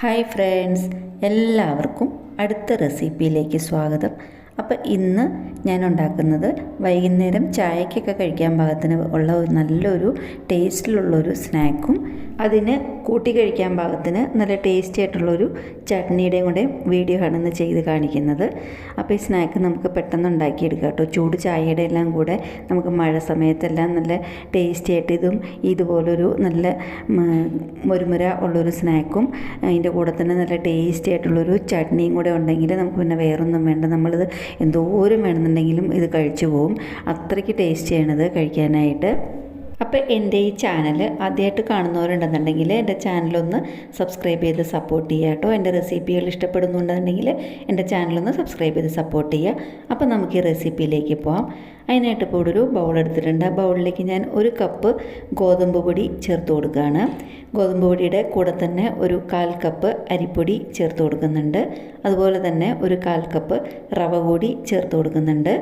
Hi friends എല്ലാവർക്കും അടുത്ത റെസിപ്പിയിലേക്ക് സ്വാഗതം. അപ്പോൾ ഇന്ന് ഞാൻ ഉണ്ടാക്കുന്നത് വൈകുന്നേരം ചായക്കൊക്കെ കഴിക്കാൻ പാകത്തിന് ഉള്ള നല്ലൊരു ടേസ്റ്റിലുള്ളൊരു സ്നാക്കും അതിന് കൂട്ടി കഴിക്കാൻ പാകത്തിന് നല്ല ടേസ്റ്റി ആയിട്ടുള്ളൊരു ചട്നിയുടെയും കൂടെ വീഡിയോ ആണ് ഇന്ന് ചെയ്ത് കാണിക്കുന്നത്. അപ്പോൾ ഈ സ്നാക്ക് നമുക്ക് പെട്ടെന്ന് ഉണ്ടാക്കിയെടുക്കാം കേട്ടോ. ചൂട് ചായയുടെ എല്ലാം കൂടെ നമുക്ക് മഴ സമയത്തെല്ലാം നല്ല ടേസ്റ്റി ആയിട്ട് ഇതും ഇതുപോലൊരു നല്ല മുരുമുര ഉള്ളൊരു സ്നാക്കും അതിന്റെ കൂടെ തന്നെ നല്ല ടേസ്റ്റി ആയിട്ടുള്ളൊരു ചട്നിയും കൂടെ ഉണ്ടെങ്കിൽ നമുക്ക് പിന്നെ വേറൊന്നും വേണ്ട. നമ്മളിത് എന്തോരം വേണമെന്നുണ്ടെങ്കിലും ഇത് കഴിച്ചു പോകും അത്രയ്ക്ക് ടേസ്റ്റിയാണിത് കഴിക്കാനായിട്ട്. അപ്പോൾ എന്റെ ഈ ചാനൽ ആദ്യമായിട്ട് കാണുന്നവരുണ്ടെന്നുണ്ടെങ്കിൽ എന്റെ ചാനലൊന്ന് സബ്സ്ക്രൈബ് ചെയ്ത് സപ്പോർട്ട് ചെയ്യുക കേട്ടോ. എന്റെ റെസിപ്പികൾ ഇഷ്ടപ്പെടുന്നുണ്ടെന്നുണ്ടെങ്കിൽ എന്റെ ചാനലൊന്ന് സബ്സ്ക്രൈബ് ചെയ്ത് സപ്പോർട്ട് ചെയ്യുക. അപ്പോൾ നമുക്ക് ഈ റെസിപ്പിയിലേക്ക് പോകാം അതിനായിട്ട് ഇപ്പോൾ ഒരു ബൗൾ എടുത്തിട്ടുണ്ട്. ആ ബൗളിലേക്ക് ഞാൻ ഒരു കപ്പ് ഗോതമ്പ് പൊടി ചേർത്ത് കൊടുക്കുകയാണ്. ഗോതമ്പ് പൊടിയുടെ കൂടെ തന്നെ ഒരു കാൽ കപ്പ് അരിപ്പൊടി ചേർത്ത് കൊടുക്കുന്നുണ്ട്. അതുപോലെ തന്നെ ഒരു കാൽ കപ്പ് റവ കൂടി ചേർത്ത് കൊടുക്കുന്നുണ്ട്.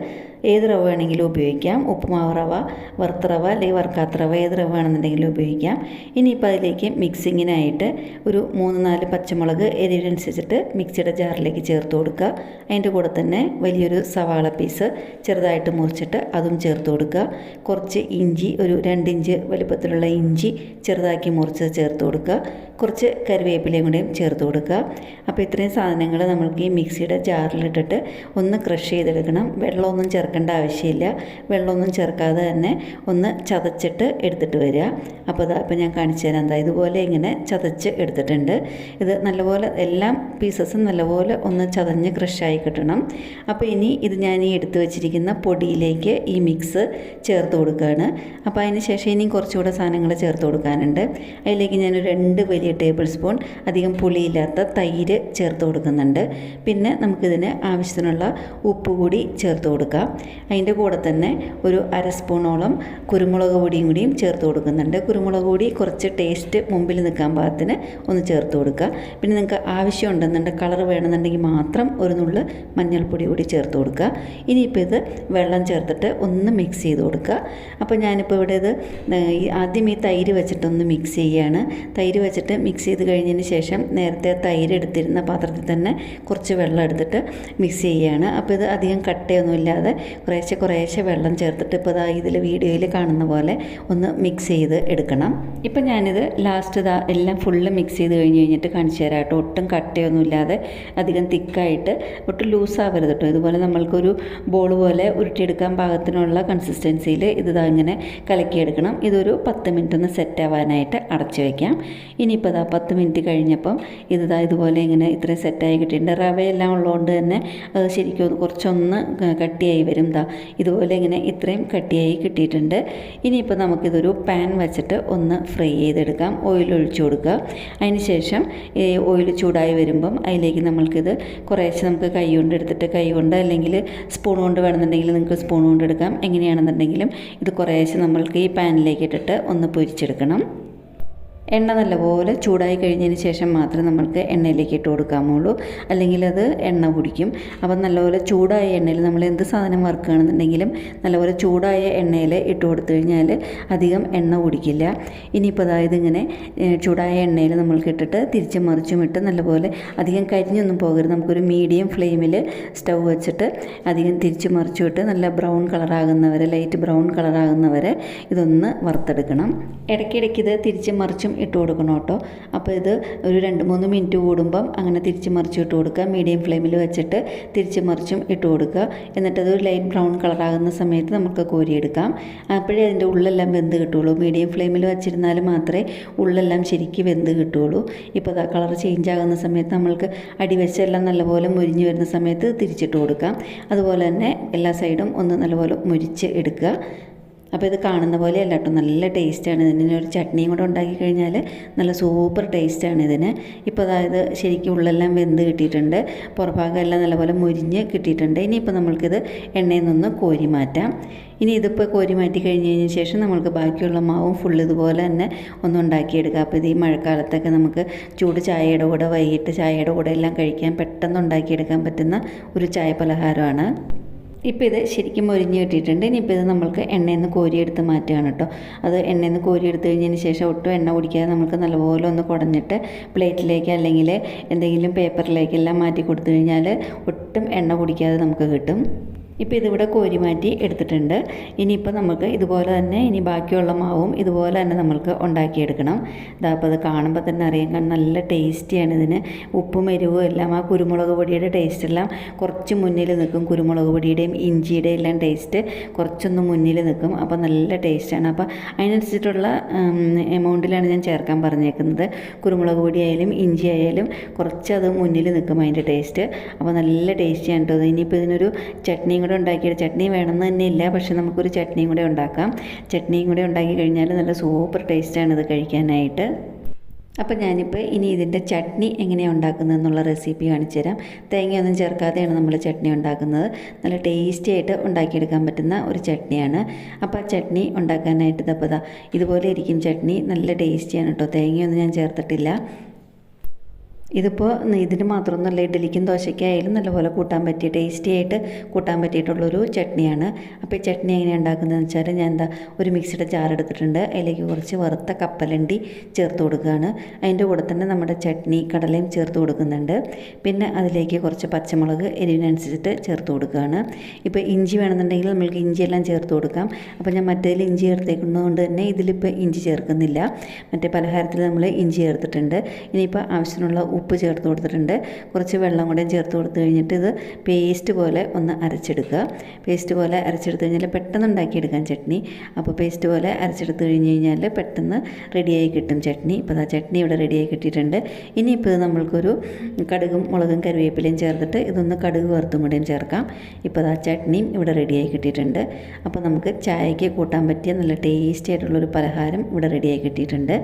ഏത് റവ വേണമെങ്കിലും ഉപയോഗിക്കാം. ഉപ്പുമാവ് റവ വറുത്ത റവ അല്ലെങ്കിൽ വറുക്കാത്ത റവ ഏത് റവ വേണമെന്നുണ്ടെങ്കിലും ഉപയോഗിക്കാം. ഇനിയിപ്പോൾ അതിലേക്ക് മിക്സിങ്ങിനായിട്ട് ഒരു മൂന്ന് നാല് പച്ചമുളക് എരിവിനനുസരിച്ചിട്ട് മിക്സിയുടെ ജാറിലേക്ക് ചേർത്ത് കൊടുക്കുക. അതിന്റെ കൂടെ തന്നെ വലിയൊരു സവാള പീസ് ചെറുതായിട്ട് മുറിച്ചിട്ട് അതും ചേർത്ത് കൊടുക്കുക. കുറച്ച് ഇഞ്ചി ഒരു രണ്ട് ഇഞ്ച് വലുപ്പത്തിലുള്ള ഇഞ്ചി ചെറുതാക്കി മുറിച്ചത് ചേർത്ത് കൊടുക്കുക. കുറച്ച് കറിവേപ്പിലയും കൂടെയും ചേർത്ത് കൊടുക്കുക. അപ്പോൾ ഇത്രയും സാധനങ്ങൾ നമ്മൾക്ക് ഈ മിക്സിയുടെ ജാറിലിട്ടിട്ട് ഒന്ന് ക്രഷ് ചെയ്തെടുക്കണം. വെള്ളമൊന്നും ചേർക്കേണ്ട ആവശ്യമില്ല. വെള്ളമൊന്നും ചേർക്കാതെ തന്നെ ഒന്ന് ചതച്ചിട്ട് എടുത്തിട്ട് വരിക. അപ്പോൾ അതാ ഇപ്പോൾ ഞാൻ കാണിച്ചു തരാം. എന്താ ഇതുപോലെ ഇങ്ങനെ ചതച്ച് എടുത്തിട്ടുണ്ട്. ഇത് നല്ലപോലെ എല്ലാം പീസസും നല്ലപോലെ ഒന്ന് ചതഞ്ഞ് ക്രഷായി കിട്ടണം. അപ്പോൾ ഇനി ഇത് ഞാൻ ഈ എടുത്തു വെച്ചിരിക്കുന്ന പൊടിയിലേക്ക് ഈ മിക്സ് ചേർത്ത് കൊടുക്കുകയാണ്. അപ്പോൾ അതിന് ശേഷം ഇനിയും കുറച്ചുകൂടെ സാധനങ്ങൾ ചേർത്ത് കൊടുക്കാനുണ്ട്. അതിലേക്ക് ഞാൻ രണ്ട് വലിയ ടേബിൾ സ്പൂൺ അധികം പുളിയില്ലാത്ത തൈര് ചേർത്ത് കൊടുക്കുന്നുണ്ട്. പിന്നെ നമുക്കിതിന് ആവശ്യത്തിനുള്ള ഉപ്പ് കൂടി ചേർത്ത് കൊടുക്കാം. അതിന്റെ കൂടെ തന്നെ ഒരു അര സ്പൂണോളം കുരുമുളക് പൊടിയും കൂടിയും ചേർത്ത് കൊടുക്കുന്നുണ്ട്. കുരുമുളക് പൊടി കുറച്ച് ടേസ്റ്റ് മുമ്പിൽ നിൽക്കാൻ പാകത്തിന് ഒന്ന് ചേർത്ത് കൊടുക്കുക. പിന്നെ നിങ്ങൾക്ക് ആവശ്യമുണ്ടെന്നുണ്ടെങ്കിൽ കളർ വേണമെന്നുണ്ടെങ്കിൽ മാത്രം ഒരു നുള്ള് മഞ്ഞൾപ്പൊടി കൂടി ചേർത്ത് കൊടുക്കുക. ഇനിയിപ്പോൾ ഇത് വെള്ളം ചേർത്തിട്ട് ഒന്ന് മിക്സ് ചെയ്ത് കൊടുക്കുക. അപ്പോൾ ഞാനിപ്പോൾ ഇവിടെ ഇത് ആദ്യം ഈ തൈര് വെച്ചിട്ടൊന്ന് മിക്സ് ചെയ്യുകയാണ്. തൈര് വെച്ചിട്ട് മിക്സ് ചെയ്ത് കഴിഞ്ഞതിന് ശേഷം നേരത്തെ തൈര് എടുത്തിരുന്ന പാത്രത്തിൽ തന്നെ കുറച്ച് വെള്ളം എടുത്തിട്ട് മിക്സ് ചെയ്യുകയാണ് അപ്പോൾ ഇത് അധികം കട്ടയൊന്നുമില്ലാതെ കുറേശ്ശെ കുറേശ്ശെ വെള്ളം ചേർത്തിട്ട് ഇപ്പോൾ ഇതാ ഇതിൽ വീഡിയോയിൽ കാണുന്ന പോലെ ഒന്ന് മിക്സ് ചെയ്ത് എടുക്കണം. ഇപ്പം ഞാനിത് ലാസ്റ്റ് ഇതാ എല്ലാം ഫുള്ള് മിക്സ് ചെയ്ത് കഴിഞ്ഞ് കഴിഞ്ഞിട്ട് കാണിച്ചു തരാം കേട്ടോ. ഒട്ടും കട്ടയൊന്നുമില്ലാതെ അധികം തിക്കായിട്ട് ഒട്ടും ലൂസാവരുത് കേട്ടോ. ഇതുപോലെ നമ്മൾക്കൊരു ബോൾ പോലെ ഉരുട്ടിയെടുക്കാൻ പാകത്തിനുള്ള കൺസിസ്റ്റൻസിയിൽ ഇത് ഇതാ ഇങ്ങനെ കലക്കിയെടുക്കണം. ഇതൊരു പത്ത് മിനിറ്റ് ഒന്ന് സെറ്റ് ആവാനായിട്ട് അടച്ചു വയ്ക്കാം. ഇനിയിപ്പോൾ ഇതാ പത്ത് മിനിറ്റ് കഴിഞ്ഞപ്പം ഇത് ഇതാ ഇതുപോലെ ഇങ്ങനെ ഇത്രയും സെറ്റായി കിട്ടിയിട്ടുണ്ട്. റവയെല്ലാം ഉള്ളതുകൊണ്ട് തന്നെ അത് ശരിക്കും കുറച്ചൊന്ന് കട്ടിയായി വരും. ഇതാ ഇതുപോലെ ഇങ്ങനെ ഇത്രയും കട്ടിയായി കിട്ടിയിട്ടുണ്ട്. ഇനിയിപ്പോൾ നമുക്കിതൊരു പാൻ വെച്ചിട്ട് ഒന്ന് ഫ്രൈ ചെയ്തെടുക്കാം. ഓയിൽ ഒഴിച്ചു കൊടുക്കുക. അതിന് ശേഷം ഓയിൽ ചൂടായി വരുമ്പം അതിലേക്ക് നമ്മൾക്കിത് കുറേശ്ശെ നമുക്ക് കൈ കൊണ്ട് എടുത്തിട്ട് കൈ കൊണ്ട് അല്ലെങ്കിൽ സ്പൂൺ കൊണ്ട് വേണമെന്നുണ്ടെങ്കിൽ നിങ്ങൾക്ക് സ്പൂൺ കൊണ്ട് എടുക്കാം. എങ്ങനെയാണെന്നുണ്ടെങ്കിലും ഇത് കുറേശ്ശെ നമ്മൾക്ക് ഈ പാനിലേക്ക് ഇട്ടിട്ട് ഒന്ന് പൊരിച്ചെടുക്കണം. എണ്ണ നല്ലപോലെ ചൂടായി കഴിഞ്ഞതിന് ശേഷം മാത്രം നമ്മൾക്ക് എണ്ണയിലേക്ക് ഇട്ട് കൊടുക്കാമുള്ളൂ അല്ലെങ്കിൽ അത് എണ്ണ കുടിക്കും. അപ്പം നല്ലപോലെ ചൂടായ എണ്ണയിൽ നമ്മൾ എന്ത് സാധനം വറുക്കുകയാണെന്നുണ്ടെങ്കിലും നല്ലപോലെ ചൂടായ എണ്ണയിൽ ഇട്ട് കൊടുത്തു കഴിഞ്ഞാൽ അധികം എണ്ണ കുടിക്കില്ല. ഇനിയിപ്പോൾ അതായത് ഇങ്ങനെ ചൂടായ എണ്ണയിൽ നമ്മൾക്ക് ഇട്ടിട്ട് തിരിച്ചും മറിച്ചും ഇട്ട് നല്ലപോലെ അധികം കരിഞ്ഞൊന്നും പോകരുത്. നമുക്കൊരു മീഡിയം ഫ്ലെയിമിൽ സ്റ്റൗ വെച്ചിട്ട് അധികം തിരിച്ച് മറിച്ചും ഇട്ട് നല്ല ബ്രൗൺ കളറാകുന്നവരെ ലൈറ്റ് ബ്രൗൺ കളറാകുന്നവരെ ഇതൊന്ന് വറുത്തെടുക്കണം. ഇടയ്ക്കിടയ്ക്ക് ഇത് തിരിച്ചും മറിച്ചും ഇട്ട് കൊടുക്കണം കേട്ടോ. അപ്പോൾ ഇത് ഒരു രണ്ട് മൂന്ന് മിനിറ്റ് കൂടുമ്പം അങ്ങനെ തിരിച്ച് മറിച്ച് ഇട്ട് കൊടുക്കുക. മീഡിയം ഫ്ലെയിമിൽ വെച്ചിട്ട് തിരിച്ച് മറിച്ചും ഇട്ട് കൊടുക്കുക. എന്നിട്ടത് ഒരു ലൈറ്റ് ബ്രൗൺ കളറാകുന്ന സമയത്ത് നമുക്ക് കോരിയെടുക്കാം. അപ്പോഴേ അതിന്റെ ഉള്ളെല്ലാം വെന്ത് കിട്ടുള്ളൂ മീഡിയം ഫ്ലെയിമിൽ വെച്ചിരുന്നാൽ മാത്രമേ ഉള്ളെല്ലാം ശരിക്കും വെന്ത് കിട്ടുള്ളൂ ഇപ്പോൾ കളർ ചേഞ്ച് ആകുന്ന സമയത്ത് നമ്മൾക്ക് അടിവശമെല്ലാം നല്ലപോലെ മുരിഞ്ഞ് വരുന്ന സമയത്ത് തിരിച്ചിട്ട് കൊടുക്കാം. അതുപോലെ തന്നെ എല്ലാ സൈഡും ഒന്ന് നല്ലപോലെ മുരിച്ച് എടുക്കുക. അപ്പോൾ ഇത് കാണുന്ന പോലെ അല്ല കേട്ടോ. നല്ല ടേസ്റ്റാണ്. ഇതിന് ഒരു ചട്നിയും കൂടെ ഉണ്ടാക്കി കഴിഞ്ഞാൽ നല്ല സൂപ്പർ ടേസ്റ്റാണ് ഇതിന്. ഇപ്പോൾ അതായത് ശരിക്കും ഉള്ളെല്ലാം വെന്ത് കിട്ടിയിട്ടുണ്ട്. പുറഭാഗം എല്ലാം നല്ലപോലെ മുരിഞ്ഞ് കിട്ടിയിട്ടുണ്ട്. ഇനിയിപ്പോൾ നമ്മൾക്കിത് എണ്ണയിൽ നിന്ന് കോരി മാറ്റാം. ഇനി ഇതിപ്പോൾ കോരി മാറ്റി കഴിഞ്ഞ് കഴിഞ്ഞ ശേഷം നമ്മൾക്ക് ബാക്കിയുള്ള മാവും ഫുൾ ഇതുപോലെ തന്നെ ഒന്ന് ഉണ്ടാക്കിയെടുക്കുക അപ്പോൾ ഇത് ഈ മഴക്കാലത്തൊക്കെ നമുക്ക് ചൂട് ചായയുടെ കൂടെ വൈകിട്ട് ചായയുടെ കൂടെ എല്ലാം കഴിക്കാൻ പെട്ടെന്ന് ഉണ്ടാക്കിയെടുക്കാൻ പറ്റുന്ന ഒരു ചായ പലഹാരമാണ്. ഇപ്പോൾ ഇത് ശരിക്കും മുരിഞ്ഞ് കിട്ടിയിട്ടുണ്ട്. ഇനിയിപ്പോൾ ഇത് നമ്മൾക്ക് എണ്ണയിൽ നിന്ന് കോരിയെടുത്ത് മാറ്റുകയാണ് കേട്ടോ. അത് എണ്ണയിൽ നിന്ന് കോരിയെടുത്ത് കഴിഞ്ഞതിന് ശേഷം ഒട്ടും എണ്ണ കുടിക്കാതെ നമുക്ക് നല്ലപോലെ ഒന്ന് കുടഞ്ഞിട്ട് പ്ലേറ്റിലേക്ക് അല്ലെങ്കിൽ എന്തെങ്കിലും പേപ്പറിലേക്കെല്ലാം മാറ്റി കൊടുത്തു കഴിഞ്ഞാൽ ഒട്ടും എണ്ണ കുടിക്കാതെ നമുക്ക് കിട്ടും. ഇപ്പോൾ ഇതിവിടെ കോരി മാറ്റി എടുത്തിട്ടുണ്ട്. ഇനിയിപ്പോൾ നമുക്ക് ഇതുപോലെ തന്നെ ഇനി ബാക്കിയുള്ള മാവും ഇതുപോലെ തന്നെ നമ്മൾക്ക് ഉണ്ടാക്കിയെടുക്കണം. ഇതാ അപ്പോൾ അത് കാണുമ്പോൾ തന്നെ അറിയാം. കാരണം നല്ല ടേസ്റ്റിയാണ് ഇതിന്. ഉപ്പും എരിവും എല്ലാം ആ കുരുമുളക് പൊടിയുടെ ടേസ്റ്റ് എല്ലാം കുറച്ച് മുന്നിൽ നിൽക്കും. കുരുമുളക് പൊടിയുടെയും ഇഞ്ചിയുടെയും എല്ലാം ടേസ്റ്റ് കുറച്ചൊന്ന് മുന്നിൽ നിൽക്കും. അപ്പോൾ നല്ല ടേസ്റ്റാണ് അപ്പോൾ അതിനനുസരിച്ചിട്ടുള്ള എമൗണ്ടിലാണ് ഞാൻ ചേർക്കാൻ പറഞ്ഞേക്കുന്നത്. കുരുമുളക് പൊടി ആയാലും ഇഞ്ചി ആയാലും കുറച്ച് അത് മുന്നിൽ നിൽക്കും അതിന്റെ ടേസ്റ്റ് അപ്പോൾ നല്ല ടേസ്റ്റിയാണ് കേട്ടോ ഇനിയിപ്പോൾ ഇതിനൊരു ചട്നിയും കൂടെ ഉണ്ടാക്കിയ ചട്നി വേണമെന്ന് തന്നെ ഇല്ല പക്ഷെ നമുക്കൊരു ചട്നിയും കൂടെ ഉണ്ടാക്കാം. ചട്നിയും കൂടെ ഉണ്ടാക്കി കഴിഞ്ഞാൽ നല്ല സൂപ്പർ ടേസ്റ്റാണ് ഇത് കഴിക്കാനായിട്ട്. അപ്പോൾ ഞാനിപ്പോൾ ഇനി ഇതിന്റെ ചട്നി എങ്ങനെയാണ് ഉണ്ടാക്കുന്നത് എന്നുള്ള റെസിപ്പി കാണിച്ചു തരാം. തേങ്ങയൊന്നും ചേർക്കാതെയാണ് നമ്മൾ ചട്നി ഉണ്ടാക്കുന്നത്. നല്ല ടേസ്റ്റി ആയിട്ട് ഉണ്ടാക്കിയെടുക്കാൻ പറ്റുന്ന ഒരു ചട്നിയാണ്. അപ്പോൾ ആ ചട്നി ഉണ്ടാക്കാനായിട്ട് ഇതപ്പോൾ ഇതാ ഇതുപോലെ ഇരിക്കും ചട്നി. നല്ല ടേസ്റ്റിയാണ് കേട്ടോ. തേങ്ങയൊന്നും ഞാൻ ചേർത്തിട്ടില്ല. ഇതിപ്പോൾ ഇതിന് മാത്രമൊന്നുമല്ല ഇഡ്ഡലിക്കും ദോശയ്ക്കായാലും നല്ലപോലെ കൂട്ടാൻ പറ്റിയ ടേസ്റ്റി ആയിട്ട് കൂട്ടാൻ പറ്റിയിട്ടുള്ളൊരു ചട്നിയാണ്. അപ്പോൾ ഈ ചട്നി എങ്ങനെ ഉണ്ടാക്കുന്നതെന്ന് വെച്ചാൽ ഞാൻ എന്താ ഒരു മിക്സിയുടെ ജാർ എടുത്തിട്ടുണ്ട്. അതിലേക്ക് കുറച്ച് വറുത്ത കപ്പലണ്ടി ചേർത്ത് കൊടുക്കുകയാണ്. അതിന്റെ കൂടെ തന്നെ നമ്മുടെ ചട്നി കടലയും ചേർത്ത് കൊടുക്കുന്നുണ്ട്. പിന്നെ അതിലേക്ക് കുറച്ച് പച്ചമുളക് എരിവിനനുസരിച്ചിട്ട് ചേർത്ത് കൊടുക്കുകയാണ്. ഇപ്പോൾ ഇഞ്ചി വേണമെന്നുണ്ടെങ്കിൽ നമ്മൾക്ക് ഇഞ്ചിയെല്ലാം ചേർത്ത് കൊടുക്കാം. അപ്പോൾ ഞാൻ മറ്റേതിൽ ഇഞ്ചി ചേർത്തേക്കുന്നതുകൊണ്ട് തന്നെ ഇതിലിപ്പോൾ ഇഞ്ചി ചേർക്കുന്നില്ല. മറ്റേ പലഹാരത്തിൽ നമ്മൾ ഇഞ്ചി ചേർത്തിട്ടുണ്ട്. ഇനിയിപ്പോൾ ആവശ്യത്തിനുള്ള ഉപ്പ് ചേർത്ത് കൊടുത്തിട്ടുണ്ട്. കുറച്ച് വെള്ളം കൂടെ ചേർത്ത് കൊടുത്തു കഴിഞ്ഞിട്ട് ഇത് പേസ്റ്റ് പോലെ ഒന്ന് അരച്ചെടുക്കുക. പേസ്റ്റ് പോലെ അരച്ചെടുത്ത് കഴിഞ്ഞാൽ പെട്ടെന്ന് ഉണ്ടാക്കിയെടുക്കാം ചട്നി. അപ്പോൾ പേസ്റ്റ് പോലെ അരച്ചെടുത്ത് കഴിഞ്ഞ് കഴിഞ്ഞാൽ പെട്ടെന്ന് റെഡിയായി കിട്ടും ചട്നി. ഇപ്പോൾ ആ ചട്നി ഇവിടെ റെഡിയായി കിട്ടിയിട്ടുണ്ട്. ഇനിയിപ്പോൾ ഇത് നമ്മൾക്കൊരു കടുകും മുളകും കറിവേപ്പിലയും ചേർത്തിട്ട് ഇതൊന്ന് കടുക് വറുത്തും കൂടെയും ചേർക്കാം. ഇപ്പോൾ ആ ചട്നിയും ഇവിടെ റെഡിയായി കിട്ടിയിട്ടുണ്ട്. അപ്പോൾ നമുക്ക് ചായയ്ക്ക് കൂട്ടാൻ പറ്റിയ നല്ല ടേസ്റ്റി ആയിട്ടുള്ളൊരു പലഹാരം ഇവിടെ റെഡിയായി കിട്ടിയിട്ടുണ്ട്.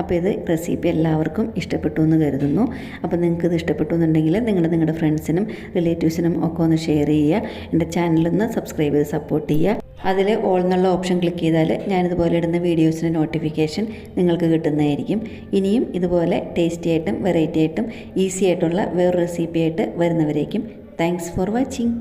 അപ്പോൾ ഇത് റെസിപ്പി എല്ലാവർക്കും ഇഷ്ടപ്പെട്ടു എന്ന് കരുതുന്നു. അപ്പോൾ നിങ്ങൾക്ക് ഇത് ഇഷ്ടപ്പെട്ടു എന്നുണ്ടെങ്കിൽ നിങ്ങൾ നിങ്ങളുടെ ഫ്രണ്ട്സിനും റിലേറ്റീവ്സിനും ഒക്കെ ഒന്ന് ഷെയർ ചെയ്യുക. എന്റെ ചാനലൊന്ന് സബ്സ്ക്രൈബ് ചെയ്ത് സപ്പോർട്ട് ചെയ്യുക. അതിൽ ഓൾ എന്നുള്ള ഓപ്ഷൻ ക്ലിക്ക് ചെയ്താൽ ഞാനിതുപോലെ ഇടുന്ന വീഡിയോസിന്റെ നോട്ടിഫിക്കേഷൻ നിങ്ങൾക്ക് കിട്ടുന്നതായിരിക്കും. ഇനിയും ഇതുപോലെ ടേസ്റ്റി ആയിട്ടും വെറൈറ്റി ആയിട്ടും ഈസി ആയിട്ടുള്ള വേറൊരു റെസിപ്പി ആയിട്ട് വരുന്നവരേക്കും. Thanks for watching.